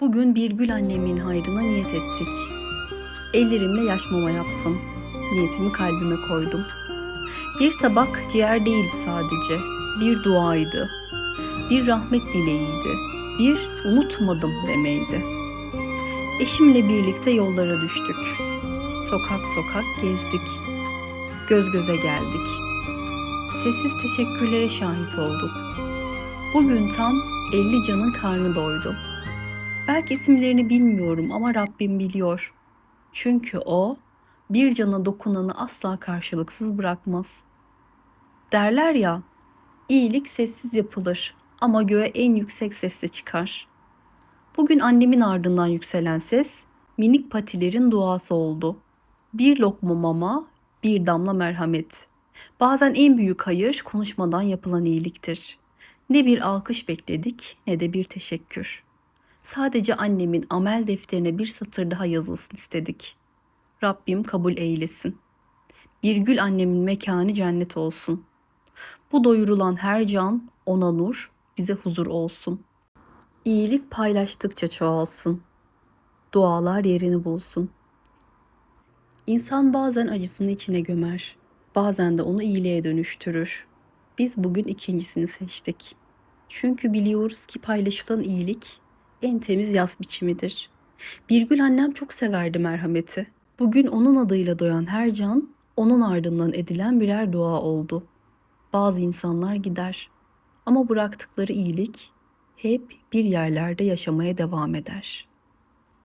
Bugün bir gül annemin hayrına niyet ettik. Ellerimle yaş mama yaptım. Niyetimi kalbime koydum. Bir tabak ciğer değildi sadece. Bir duaydı. Bir rahmet dileğiydi. Bir unutmadım demeydi. Eşimle birlikte yollara düştük. Sokak sokak gezdik. Göz göze geldik. Sessiz teşekkürlere şahit olduk. Bugün tam 50 canın karnı doydu. Belki isimlerini bilmiyorum ama Rabbim biliyor. Çünkü o bir cana dokunanı asla karşılıksız bırakmaz. Derler ya, iyilik sessiz yapılır ama göğe en yüksek sesle çıkar. Bugün annemin ardından yükselen ses minik patilerin duası oldu. Bir lokma mama, bir damla merhamet. Bazen en büyük hayır konuşmadan yapılan iyiliktir. Ne bir alkış bekledik ne de bir teşekkür. Sadece annemin amel defterine bir satır daha yazılsın istedik. Rabbim kabul eylesin. Bir gül annemin mekanı cennet olsun. Bu doyurulan her can ona nur, bize huzur olsun. İyilik paylaştıkça çoğalsın. Dualar yerini bulsun. İnsan bazen acısını içine gömer, bazen de onu iyiliğe dönüştürür. Biz bugün ikincisini seçtik. Çünkü biliyoruz ki paylaşılan iyilik en temiz yas biçimidir. Birgül annem çok severdi merhameti. Bugün onun adıyla doyan her can, onun ardından edilen birer dua oldu. Bazı insanlar gider ama bıraktıkları iyilik hep bir yerlerde yaşamaya devam eder.''